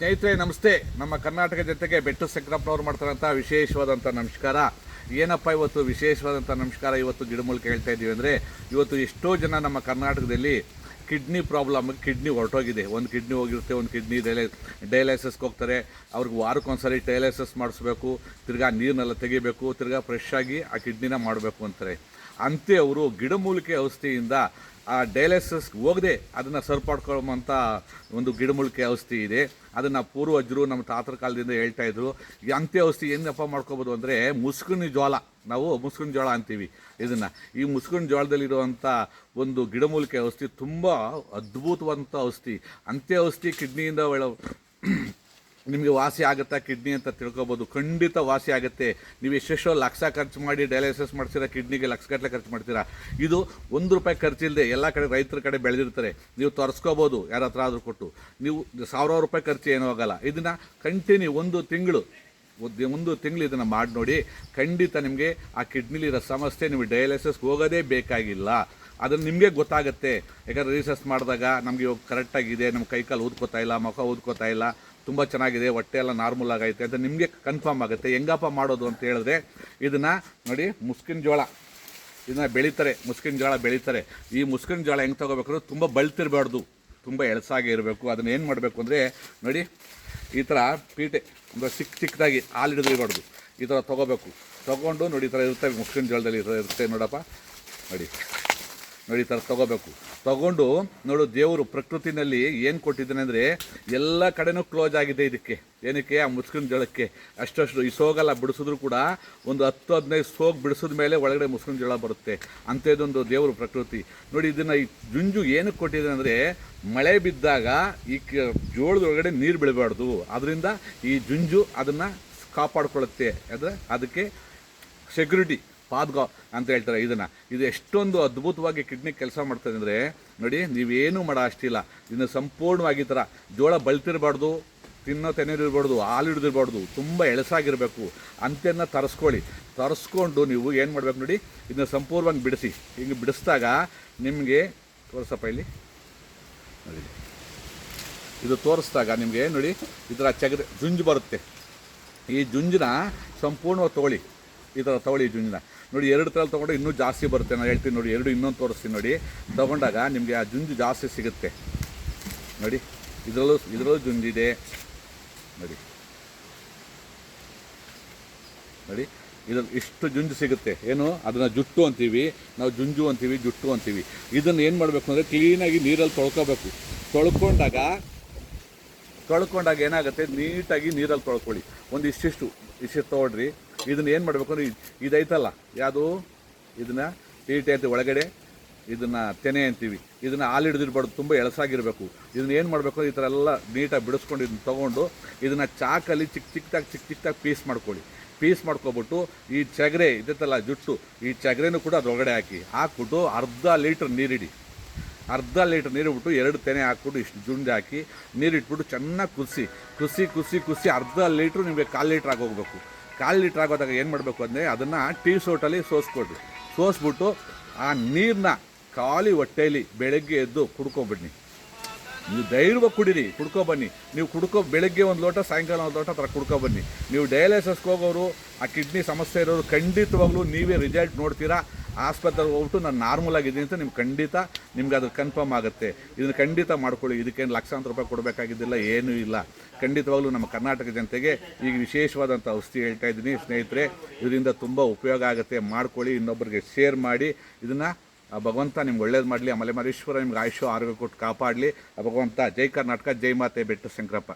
ಸ್ನೇಹಿತರೆ, ನಮಸ್ತೆ. ನಮ್ಮ ಕರ್ನಾಟಕ ಜೊತೆಗೆ ಬೆಟ್ಟು ಸಂಕ್ರಪ್ಪನವ್ರು ಮಾಡ್ತಾರಂಥ ವಿಶೇಷವಾದಂಥ ನಮಸ್ಕಾರ. ಏನಪ್ಪ ಇವತ್ತು ವಿಶೇಷವಾದಂಥ ನಮಸ್ಕಾರ? ಇವತ್ತು ಗಿಡಮೂಲಿಕೆ ಹೇಳ್ತಾ ಇದ್ದೀವಿ ಅಂದರೆ, ಇವತ್ತು ಎಷ್ಟೋ ಜನ ನಮ್ಮ ಕರ್ನಾಟಕದಲ್ಲಿ ಕಿಡ್ನಿ ಪ್ರಾಬ್ಲಮ್, ಕಿಡ್ನಿ ಹೊರಟೋಗಿದೆ. ಒಂದು ಕಿಡ್ನಿ ಹೋಗಿರುತ್ತೆ, ಒಂದು ಕಿಡ್ನಿ ಡೈಲೆ ಡೈಲೈಸಸ್ಗೆ ಹೋಗ್ತಾರೆ. ಅವ್ರಿಗೆ ವಾರಕ್ಕೊಂದ್ಸರಿ ಡೈಲೈಸಸ್ ಮಾಡಿಸ್ಬೇಕು. ತಿರ್ಗಾ ನೀರನ್ನೆಲ್ಲ ತೆಗಿಬೇಕು. ತಿರ್ಗಾ ಫ್ರೆಶ್ ಆಗಿ ಆ ಕಿಡ್ನಿನ ಮಾಡಬೇಕು ಅಂತಾರೆ. ಅಂತೆ ಅವರು ಗಿಡಮೂಲಿಕೆ ಔಷಧಿಯಿಂದ ಆ ಡಯಾಲಿಸಿಸ್ ಹೋಗದೆ ಅದನ್ನು ಸರಿಪಡ್ಕೊಳ್ಳುವಂಥ ಒಂದು ಗಿಡಮೂಲಿಕೆ ಔಷಧಿ ಇದೆ. ಅದನ್ನು ಪೂರ್ವಜರು ನಮ್ಮ ತಾತರ ಕಾಲದಿಂದ ಹೇಳ್ತಾ ಇದ್ರು. ಈ ಅಂತ್ಯ ಔಷಧಿ ಏನಪ್ಪ ಮಾಡ್ಕೋಬೋದು ಅಂದರೆ ಮುಸ್ಕಿನ ಜೋಳ ನಾವು ಮುಸ್ಕಿನ ಜೋಳ ಅಂತೀವಿ ಇದನ್ನು. ಈ ಮುಸ್ಕಿನ ಜೋಳದಲ್ಲಿರುವಂಥ ಒಂದು ಗಿಡಮೂಲಿಕೆ ಔಷಧಿ ತುಂಬ ಅದ್ಭುತವಾದಂಥ ಔಷಧಿ ಅಂತ್ಯ ಔಷಧಿ ಕಿಡ್ನಿಯಿಂದ ಒಳ ನಿಮಗೆ ವಾಸಿ ಆಗುತ್ತಾ ಕಿಡ್ನಿ ಅಂತ ತಿಳ್ಕೊಬೋದು. ಖಂಡಿತ ವಾಸಿ ಆಗುತ್ತೆ. ನೀವು ಎಷ್ಟೆಷ್ಟೋ ಲಕ್ಷ ಖರ್ಚು ಮಾಡಿ ಡಯಾಲಿಸಿಸ್ ಮಾಡ್ತೀರಾ ಕಿಡ್ನಿಗೆ ಲಕ್ಷ ಗಟ್ಟಲೆ ಖರ್ಚು ಮಾಡ್ತೀರಾ? ಇದು ಒಂದು ರೂಪಾಯಿ ಖರ್ಚಿಲ್ಲದೆ ಎಲ್ಲ ಕಡೆ ರೈತರ ಕಡೆ ಬೆಳೆದಿರ್ತಾರೆ. ನೀವು ತರಿಸ್ಕೋಬೋದು, ಯಾರ ಹತ್ರ ಆದರೂ ಕೊಟ್ಟು. ನೀವು ಸಾವಿರಾರು ರೂಪಾಯಿ ಖರ್ಚು ಏನೂ ಆಗಲ್ಲ. ಇದನ್ನು ಕಂಟಿನ್ಯೂ ಒಂದು ತಿಂಗಳು, ಒಂದು ಒಂದು ತಿಂಗಳು ಇದನ್ನು ಮಾಡಿ ನೋಡಿ, ಖಂಡಿತ ನಿಮಗೆ ಆ ಕಿಡ್ನಿಲಿರೋ ಸಮಸ್ಯೆ, ನೀವು ಡಯಾಲಿಸಿಸ್ಗೆ ಹೋಗೋದೇ ಬೇಕಾಗಿಲ್ಲ. ಅದನ್ನು ನಿಮಗೆ ಗೊತ್ತಾಗುತ್ತೆ. ಯಾಕಂದರೆ ರಿಸರ್ಚ್ ಮಾಡಿದಾಗ ನಮಗೆ ಇವಾಗ ಕರೆಕ್ಟಾಗಿದೆ ನಮ್ಮ ಕೈಕಾಲು ಊದ್ಕೋತಾ ಇಲ್ಲ, ಮುಖ ಊದ್ಕೋತಾ ಇಲ್ಲ, ತುಂಬ ಚೆನ್ನಾಗಿದೆ, ಹೊಟ್ಟೆ ಎಲ್ಲ ನಾರ್ಮಲ್ ಆಗೈತೆ ಅಂತ ನಿಮಗೆ ಕನ್ಫರ್ಮ್ ಆಗುತ್ತೆ. ಹೆಂಗಪ್ಪ ಮಾಡೋದು ಅಂತ ಹೇಳಿದ್ರೆ ಇದನ್ನು ನೋಡಿ ಮುಸ್ಕಿನ ಜೋಳ ಇದನ್ನ ಬೆಳೀತಾರೆ, ಮುಸ್ಕಿನ ಜೋಳ ಬೆಳೀತಾರೆ. ಈ ಮುಸ್ಕಿನ ಜೋಳ ಹೆಂಗೆ ತೊಗೋಬೇಕಂದ್ರೆ ತುಂಬ ಬಳ್ತಿರಬಾರ್ದು, ತುಂಬ ಎಳಸಾಗಿ ಇರಬೇಕು. ಅದನ್ನ ಏನು ಮಾಡಬೇಕು ಅಂದರೆ ನೋಡಿ ಈ ಥರ ಪೀಟೆ ಅಂದರೆ ಚಿಕ್ಕ ಚಿಕ್ಕದಾಗಿ ಹಾಲು ಹಿಡಿದಿರಬಾರ್ದು ಈ ಥರ ತೊಗೋಬೇಕು. ತೊಗೊಂಡು ನೋಡಿ ಈ ಥರ ಇರ್ತವೆ ಮುಸ್ಕಿನ ಜೋಳದಲ್ಲಿ ಇರುತ್ತೆ ನೋಡಪ್ಪ. ನೋಡಿ. ನೋಡಿ ಈ ಥರ ತೊಗೋಬೇಕು. ತಗೊಂಡು ನೋಡು ದೇವರು ಪ್ರಕೃತಿನಲ್ಲಿ ಏನು ಕೊಟ್ಟಿದ್ದಾನೆ ಅಂದರೆ ಎಲ್ಲ ಕಡೆನೂ ಕ್ಲೋಸ್ ಆಗಿದೆ ಇದಕ್ಕೆ. ಏನಕ್ಕೆ? ಆ ಮುಸ್ಕಿನ ಜಳಕ್ಕೆ. ಅಷ್ಟು ಈ ಸೋಗೆಲ್ಲ ಬಿಡಿಸಿದ್ರು ಕೂಡ ಒಂದು ಹತ್ತು ಹದಿನೈದು ಸೋಗ್ ಬಿಡಿಸಿದ ಮೇಲೆ ಒಳಗಡೆ ಮುಸ್ಕಿನ ಜಳ ಬರುತ್ತೆ. ಅಂಥದ್ದೊಂದು ದೇವರು ಪ್ರಕೃತಿ. ನೋಡಿ ಇದನ್ನು ಈ ಜುಂಜು ಏನಕ್ಕೆ ಕೊಟ್ಟಿದೆ ಅಂದರೆ ಮಳೆ ಬಿದ್ದಾಗ ಈ ಕ ಜೋಳದ ಒಳಗಡೆ ನೀರು ಬೀಳಬಾರ್ದು. ಅದರಿಂದ ಈ ಜುಂಜು ಅದನ್ನು ಕಾಪಾಡ್ಕೊಳ್ಳುತ್ತೆ. ಅಂದರೆ ಅದಕ್ಕೆ ಸೆಕ್ಯೂರಿಟಿ ಪಾದ್ಗಾ ಅಂತ ಹೇಳ್ತಾರೆ ಇದನ್ನು. ಇದು ಎಷ್ಟೊಂದು ಅದ್ಭುತವಾಗಿ ಕಿಡ್ನಿ ಕೆಲಸ ಮಾಡ್ತದೆ ಅಂದರೆ, ನೋಡಿ, ನೀವೇನು ಮಾಡೋ ಅಷ್ಟಿಲ್ಲ. ಇದನ್ನು ಸಂಪೂರ್ಣವಾಗಿ ಈ ಥರ ಜೋಳ ಬಲ್ತಿರಬಾರ್ದು ತಿನ್ನೋ ತೆನೆದಿರಬಾರ್ದು ಹಾಲು ಹಿಡಿದಿರಬಾರ್ದು ತುಂಬ ಎಳಸಾಗಿರಬೇಕು. ಅಂತ್ಯನ ತರಿಸ್ಕೊಳ್ಳಿ. ತರಿಸ್ಕೊಂಡು ನೀವು ಏನು ಮಾಡಬೇಕು ನೋಡಿ, ಇದನ್ನ ಸಂಪೂರ್ಣವಾಗಿ ಬಿಡಿಸಿ. ಹಿಂಗೆ ಬಿಡಿಸಿದಾಗ ನಿಮಗೆ, ತೋರಿಸಪ್ಪ ಇಲ್ಲಿ. ನೋಡಿ. ಇದು ತೋರಿಸಿದಾಗ ನಿಮಗೆ, ನೋಡಿ, ಈ ಥರ ಜುಂಜು ಬರುತ್ತೆ. ಈ ಜುಂಜನ್ನ ಸಂಪೂರ್ಣವಾಗಿ ತೊಗೊಳ್ಳಿ. ಈ ಥರ ತೊಗೊಳ್ಳಿ ನೋಡಿ, ಎರಡು ಥರ ತೊಗೊಂಡು ಇನ್ನೂ ಜಾಸ್ತಿ ಬರುತ್ತೆ. ನಾನು ಹೇಳ್ತೀನಿ ನೋಡಿ, ಎರಡು ಇನ್ನೊಂದು ತೋರಿಸ್ತೀನಿ ನೋಡಿ. ತೊಗೊಂಡಾಗ ನಿಮಗೆ ಆ ಜುಂಜು ಜಾಸ್ತಿ ಸಿಗುತ್ತೆ. ನೋಡಿ, ಇದರಲ್ಲೂ ಇದರಲ್ಲೂ ಜುಂಜಿದೆ ನೋಡಿ. ನೋಡಿ, ಇದ್ರಲ್ಲಿ ಇಷ್ಟು ಜುಂಜು ಸಿಗುತ್ತೆ. ಏನು? ಅದನ್ನು ಜುಟ್ಟು ಅಂತೀವಿ. ನಾವು ಜುಂಜು ಅಂತೀವಿ, ಜುಟ್ಟು ಅಂತೀವಿ. ಇದನ್ನು ಏನು ಮಾಡಬೇಕು ಅಂದರೆ ಕ್ಲೀನಾಗಿ ನೀರಲ್ಲಿ ತೊಳ್ಕೊಬೇಕು. ತೊಳ್ಕೊಂಡಾಗ ತೊಳ್ಕೊಂಡಾಗ ಏನಾಗುತ್ತೆ? ನೀಟಾಗಿ ನೀರಲ್ಲಿ ತೊಳ್ಕೊಳ್ಳಿ. ಒಂದು ಇಷ್ಟಿಷ್ಟು ಇಷ್ಟಿಷ್ಟು ತೊಗೊಳ್ರಿ. ಇದನ್ನ ಏನು ಮಾಡಬೇಕು ಅಂದರೆ ಇದೈತಲ್ಲ, ಯಾವುದು? ಇದನ್ನು ಪೀಟೆ ಅಂತ ಒಳಗಡೆ, ಇದನ್ನು ತೆನೆ ಅಂತೀವಿ. ಇದನ್ನು ಹಾಲು ಹಿಡಿದಿರ್ಬಾರ್ದು ತುಂಬ ಎಳಸಾಗಿರಬೇಕು. ಇದನ್ನ ಏನು ಮಾಡಬೇಕು ಈ ಥರ ಎಲ್ಲ ನೀಟಾಗಿ ಬಿಡಿಸ್ಕೊಂಡು ಇದನ್ನ ತೊಗೊಂಡು ಇದನ್ನು ಚಾಕಲ್ಲಿ ಚಿಕ್ಕ ಚಿಕ್ಕದಾಗಿ ಚಿಕ್ಕ ಚಿಕ್ಕದಾಗಿ ಪೀಸ್ ಮಾಡ್ಕೊಳ್ಳಿ. ಪೀಸ್ ಮಾಡ್ಕೊಬಿಟ್ಟು ಈ ಚಗರೆ ಇದೈತಲ್ಲ ಜುಟ್ಟು, ಈ ಚಗರೆನೂ ಕೂಡ ಅದರೊಳಗಡೆ ಹಾಕಿ. ಹಾಕ್ಬಿಟ್ಟು ಅರ್ಧ ಲೀಟ್ರ್ ನೀರಿಡಿ. ಅರ್ಧ ಲೀಟ್ರ್ ನೀರು ಬಿಟ್ಟು ಎರಡು ತೆನೆ ಹಾಕ್ಬಿಟ್ಟು ಇಷ್ಟು ಜುಂಡು ಹಾಕಿ ನೀರಿಟ್ಬಿಟ್ಟು ಚೆನ್ನಾಗಿ ಕುದಿಸಿ ಕುಸಿ ಕುಸಿ ಕುಸಿ ಅರ್ಧ ಲೀಟ್ರ್ ನಿಮಗೆ ಕಾಲು ಲೀಟ್ರ್ ಆಗೋಗ್ಬೇಕು. ಕಾಲು ಲೀಟ್ರ್ ಆಗೋದಾಗ ಏನು ಮಾಡಬೇಕು ಅಂದರೆ ಅದನ್ನು ಟೀ ಸೋಟಲ್ಲಿ ಸೋಸ್ಕೊಡ್ರಿ ಸೋಸ್ಬಿಟ್ಟು ಆ ನೀರನ್ನ ಖಾಲಿ ಹೊಟ್ಟೆಯಲ್ಲಿ ಬೆಳಗ್ಗೆ ಎದ್ದು ಕುಡ್ಕೊಬನ್ನಿ ನೀವು ಧೈರ್ಯವಾಗಿ ಕುಡೀರಿ, ಕುಡ್ಕೊಬನ್ನಿ. ನೀವು ಕುಡ್ಕೊ, ಬೆಳಗ್ಗೆ ಒಂದು ಲೋಟ, ಸಾಯಂಕಾಲ ಒಂದು ಲೋಟ ಥರ ಕುಡ್ಕೊಬನ್ನಿ. ನೀವು ಡಯಾಲಿಸಿಸ್ಗೆ ಹೋಗೋರು, ಆ ಕಿಡ್ನಿ ಸಮಸ್ಯೆ ಇರೋರು ಖಂಡಿತವಾಗ್ಲೂ ನೀವೇ ರಿಸಲ್ಟ್ ನೋಡ್ತೀರಾ? ಆಸ್ಪತ್ರೆಗೆ ಹೋಗ್ಬಿಟ್ಟು ನಾನು ನಾರ್ಮಲ್ ಆಗಿದ್ದೀನಿ ಅಂತ ನಿಮ್ಗೆ ಖಂಡಿತ ನಿಮ್ಗೆ ಅದು ಕನ್ಫರ್ಮ್ ಆಗುತ್ತೆ. ಇದನ್ನು ಖಂಡಿತ ಮಾಡ್ಕೊಳ್ಳಿ. ಇದಕ್ಕೇನು ಲಕ್ಷಾಂತರ ರೂಪಾಯಿ ಕೊಡಬೇಕಾಗಿದ್ದಿಲ್ಲ, ಏನೂ ಇಲ್ಲ. ಖಂಡಿತವಾಗ್ಲೂ ನಮ್ಮ ಕರ್ನಾಟಕ ಜನತೆಗೆ ಈಗ ವಿಶೇಷವಾದಂಥ ಔಷಧಿ ಹೇಳ್ತಾ ಇದ್ದೀನಿ. ಸ್ನೇಹಿತರೆ, ಇದರಿಂದ ತುಂಬ ಉಪಯೋಗ ಆಗುತ್ತೆ. ಮಾಡ್ಕೊಳ್ಳಿ, ಇನ್ನೊಬ್ಬರಿಗೆ ಶೇರ್ ಮಾಡಿ. ಇದನ್ನು, ಆ, ಭಗವಂತ ನಿಮ್ಗೆ ಒಳ್ಳೇದು ಮಾಡಲಿ. ಆ ಮಲೆಮಾರೇಶ್ವರ ನಿಮ್ಗೆ ಆಯುಷ್ಯ, ಆರೋಗ್ಯ ಕೊಟ್ಟು ಕಾಪಾಡಲಿ. ಆ, ಭಗವಂತ, ಜೈ ಕರ್ನಾಟಕ, ಜೈ ಮಾತೆ ಬೆಟ್ಟು, ಶಂಕರಪ್ಪ.